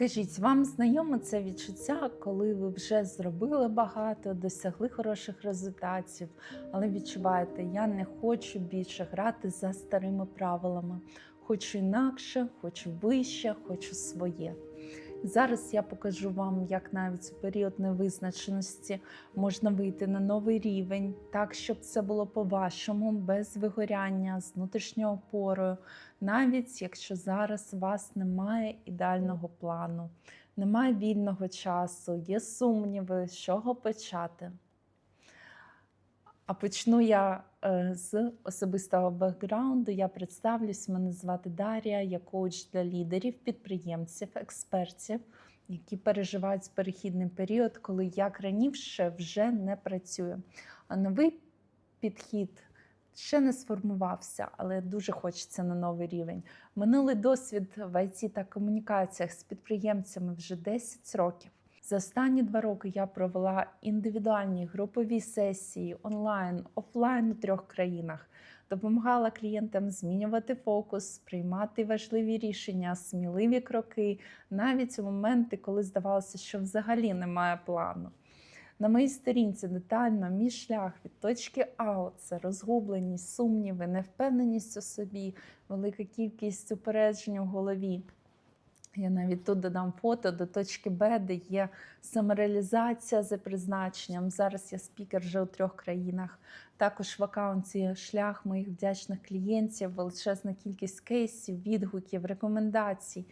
Скажіть, вам знайоме це відчуття, коли ви вже зробили багато, досягли хороших результатів, але відчуваєте, я не хочу більше грати за старими правилами. Хочу інакше, хочу вище, хочу своє. Зараз я покажу вам, як навіть у період невизначеності можна вийти на новий рівень, так щоб це було по-вашому, без вигоряння, з внутрішньою опорою, навіть якщо зараз у вас немає ідеального плану, немає вільного часу, є сумніви, з чого почати. А почну я е, з особистого бекграунду. Я представлюсь, мене звати Дар'я, я коуч для лідерів, підприємців, експертів, які переживають перехідний період, коли як раніше вже не працює. А новий підхід ще не сформувався, але дуже хочеться на новий рівень. Минулий досвід в ІТ та комунікаціях з підприємцями вже 10 років. За останні два роки я провела індивідуальні групові сесії онлайн, офлайн у трьох країнах, допомагала клієнтам змінювати фокус, приймати важливі рішення, сміливі кроки, навіть у моменти, коли здавалося, що взагалі немає плану. На моїй сторінці детально мій шлях від точки А це розгубленість, сумніви, невпевненість у собі, велика кількість упереджень у голові. Я навіть тут додам фото до точки Б, де є самореалізація за призначенням. Зараз я спікер вже у трьох країнах. Також в аккаунті шлях моїх вдячних клієнтів, величезна кількість кейсів, відгуків, рекомендацій.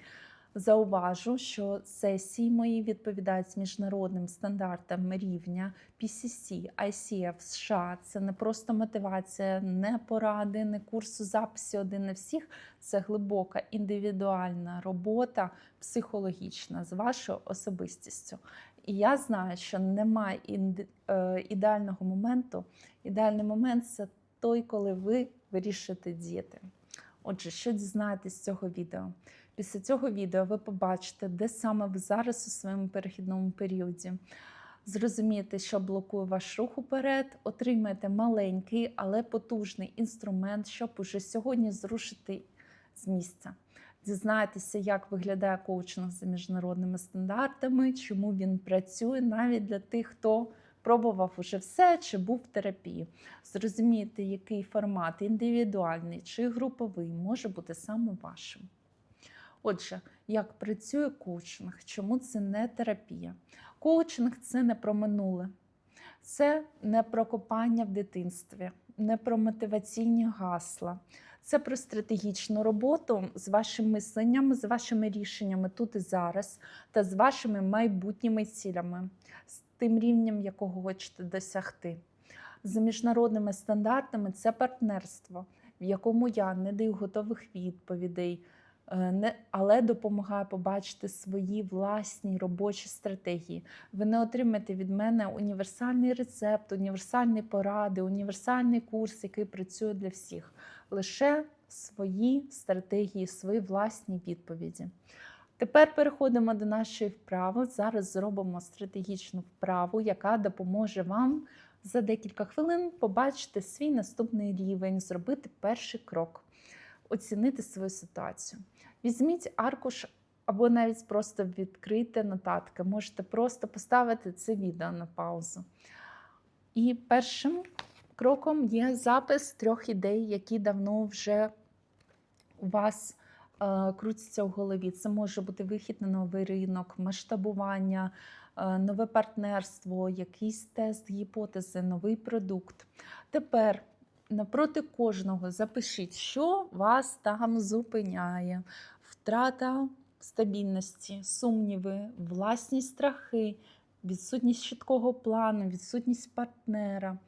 Зауважу, що сесії мої відповідають міжнародним стандартам рівня PCC, ICF США. Це не просто мотивація, не поради, не курсу запису один на всіх. Це глибока індивідуальна робота психологічна з вашою особистістю. І я знаю, що немає е, ідеального моменту. Ідеальний момент це той, коли ви вирішите діяти. Отже, що дізнаєтесь з цього відео? Після цього відео ви побачите, де саме ви зараз у своєму перехідному періоді. Зрозумієте, що блокує ваш рух уперед, отримаєте маленький, але потужний інструмент, щоб уже сьогодні зрушити з місця. Дізнаєтеся, як виглядає коучинг за міжнародними стандартами, чому він працює навіть для тих, хто пробував уже все чи був в терапії. Зрозумієте, який формат індивідуальний чи груповий може бути саме вашим. Отже, як працює коучинг? Чому це не терапія? Коучинг це не про минуле, це не про копання в дитинстві, не про мотиваційні гасла. Це про стратегічну роботу з вашим мисленням, з вашими рішеннями тут і зараз, та з вашими майбутніми цілями, тим рівнем, якого хочете досягти. За міжнародними стандартами це партнерство, в якому я не даю готових відповідей, е, але допомагаю побачити свої власні робочі стратегії. Ви не отримаєте від мене універсальний рецепт, універсальні поради, універсальний курс, який працює для всіх. Лише свої стратегії, свої власні відповіді. Тепер переходимо до нашої вправи. Зараз зробимо стратегічну вправу, яка допоможе вам за декілька хвилин побачити свій наступний рівень, зробити перший крок, оцінити свою ситуацію. Візьміть аркуш або навіть просто відкрийте нотатки. Можете просто поставити це відео на паузу. І першим кроком є запис трьох ідей, які давно вже у вас е, крутяться в голові. Це може бути вихід на новий ринок, масштабування, е, нове партнерство, якийсь тест гіпотези, новий продукт. Тепер напроти кожного запишіть, що вас там зупиняє. Втрата стабільності, сумніви, власні страхи, відсутність чіткого плану, відсутність партнера.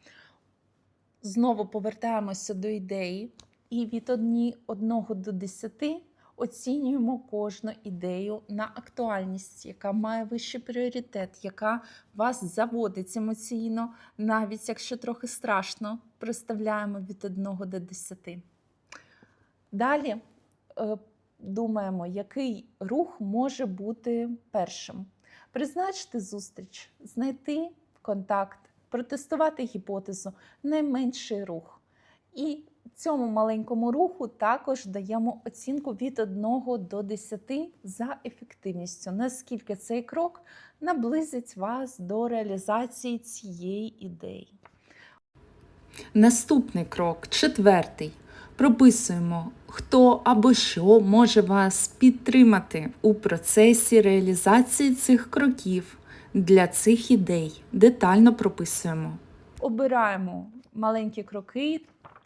Знову повертаємося до ідеї, і від 1 до 10 оцінюємо кожну ідею на актуальність, яка має вищий пріоритет, яка вас заводить емоційно, навіть якщо трохи страшно, представляємо від 1 до 10. Далі е, думаємо, який рух може бути першим. Призначити зустріч, знайти контакт, протестувати гіпотезу, найменший рух. І цьому маленькому руху також даємо оцінку від 1 до 10 за ефективністю, наскільки цей крок наблизить вас до реалізації цієї ідеї. Наступний крок, четвертий. Прописуємо, хто або що може вас підтримати у процесі реалізації цих кроків для цих ідей. Детально прописуємо. Обираємо маленькі кроки,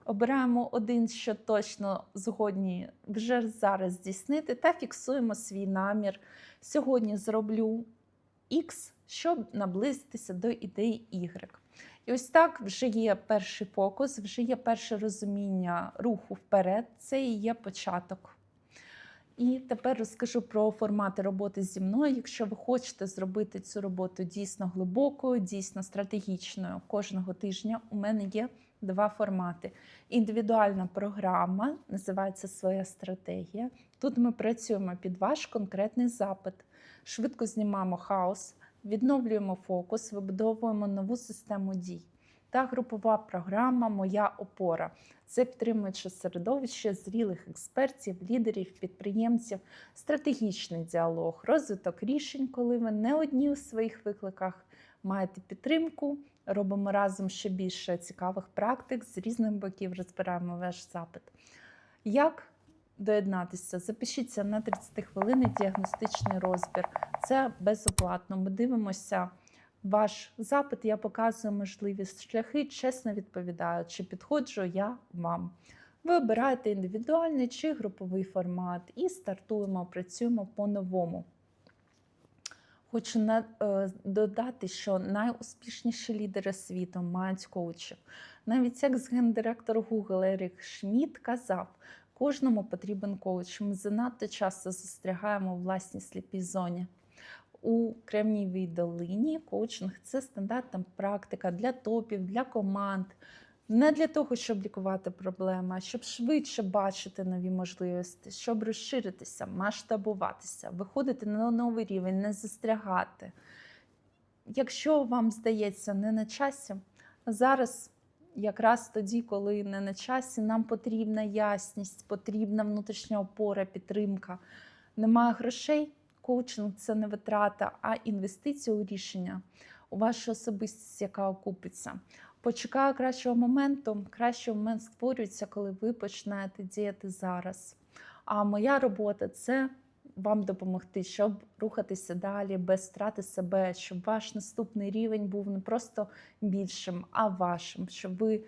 обираємо один, що точно згодні вже зараз здійснити, та фіксуємо свій намір. Сьогодні зроблю X, щоб наблизитися до ідеї Y. І ось так вже є перший фокус, вже є перше розуміння руху вперед, це і є початок. І тепер розкажу про формати роботи зі мною. Якщо ви хочете зробити цю роботу дійсно глибокою, дійсно стратегічною кожного тижня, у мене є два формати. Індивідуальна програма називається Своя стратегія. Тут ми працюємо під ваш конкретний запит, швидко знімаємо хаос, відновлюємо фокус, вибудовуємо нову систему дій. Та групова програма Моя опора. Це підтримуюче середовище зрілих експертів, лідерів, підприємців, стратегічний діалог, розвиток рішень, коли ви не одні у своїх викликах маєте підтримку. Робимо разом ще більше цікавих практик з різних боків, розбираємо ваш запит. Як доєднатися? Запишіться на 30 хвилин діагностичний розбір. Це безоплатно. Ми дивимося ваш запит, я показую можливі шляхи, чесно відповідаю, чи підходжу я вам. Ви обираєте індивідуальний чи груповий формат і стартуємо, працюємо по-новому. Хочу на, е, додати, що найуспішніші лідери світу мають коучів. Навіть як гендиректор Google Ерік Шмідт казав, кожному потрібен коуч. Ми занадто часто застрягаємо у власній сліпій зоні. У Кремнієвій долині коучинг це стандартна практика для топів, для команд. Не для того, щоб лікувати проблеми, а щоб швидше бачити нові можливості, щоб розширитися, масштабуватися, виходити на новий рівень, не застрягати. Якщо вам здається не на часі, зараз, якраз тоді, коли не на часі, нам потрібна ясність, потрібна внутрішня опора, підтримка. Немає грошей. Коучинг це не витрата, а інвестиція у рішення, у вашу особистість, яка окупиться. Почекаю кращого моменту. Кращий момент створюється, коли ви починаєте діяти зараз. А моя робота це вам допомогти, щоб рухатися далі без втрати себе, щоб ваш наступний рівень був не просто більшим, а вашим, щоб ви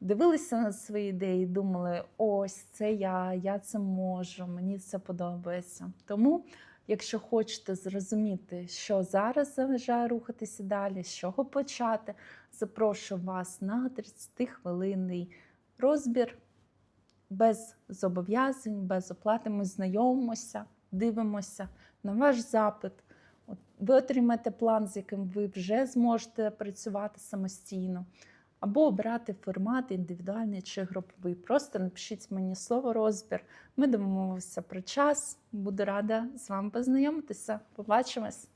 дивилися на свої ідеї і думали: ось це я, я це можу, мені це подобається. Тому. Якщо хочете зрозуміти, що зараз заважає рухатися далі, з чого почати, запрошую вас на 30-хвилинний розбір без зобов'язань, без оплати. Ми знайомимося, дивимося на ваш запит. Ви отримаєте план, з яким ви вже зможете працювати самостійно, або обрати формат індивідуальний чи груповий. Просто напишіть мені слово розбір. Ми домовимося про час. Буду рада з вами познайомитися. Побачимось!